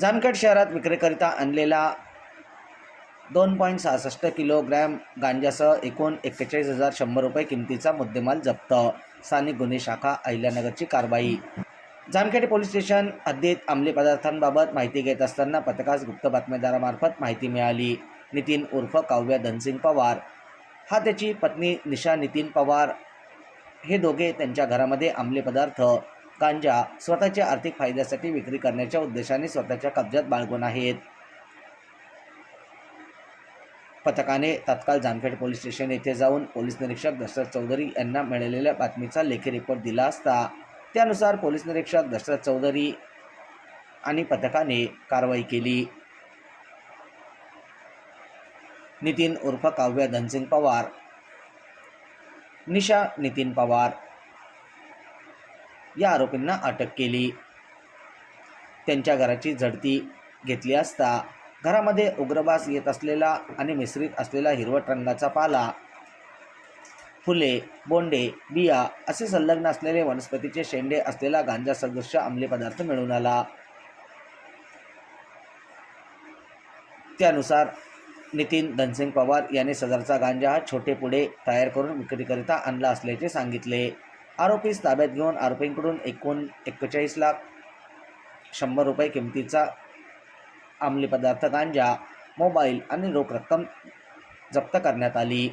जामखेड शहरात विक्रीकरिता आणलेला दोन पॉईंट सहासष्ट किलोग्रॅम गांजासह एकूण एक्केचाळीस हजार शंभर रुपये किमतीचा मुद्देमाल जप्त. स्थानिक गुन्हे शाखा अहिल्यानगरची कारवाई. जामखेड पोलीस स्टेशन हद्दीत अंमली पदार्थांबाबत माहिती घेत असताना पथकास गुप्त बातमीदारामार्फत माहिती मिळाली. नितीन उर्फ काव्या धनसिंग पवार. हा त्याची पत्नी निशा नितीन पवार. हे दोघे त्यांच्या घरामध्ये अंमली पदार्थ गांजा स्वतःच्या आर्थिक फायद्यासाठी विक्री करण्याच्या उद्देशाने स्वतःच्या कब्जात बाळगून आहेत. पथकाने तत्काळ जामखेड पोलीस स्टेशन येथे जाऊन पोलीस निरीक्षक दशरथ चौधरी यांना मिळालेल्या बातमीचा लेखी रिपोर्ट दिला असता त्यानुसार पोलीस निरीक्षक दशरथ चौधरी आणि पथकाने कारवाई केली. नितीन उर्फ काव्य धनसिंग पवार निशा नितीन पवार या आरोपींना अटक केली. त्यांच्या घराची झडती घेतली असता घरामध्ये उग्रवास येत असलेला आणि मिश्रित असलेला हिरवट रंगाचा पाला फुले बोंडे बिया असे संलग्न असलेले वनस्पतीचे शेंडे असलेला गांजा सदृश्य अंमली पदार्थ मिळून आला. त्यानुसार नितीन धनसिंग पवार यांनी सदरचा गांजा हा छोटे पुढे तयार करून विक्रीकरिता आणला असल्याचे सांगितले. आरोपीस ताब्यात घेऊन आरोपींकडून एकूण एक्केचाळीस लाख शंभर रुपये किमतीचा अंमली पदार्थ गांजा मोबाईल आणि रोख रक्कम जप्त करण्यात आली.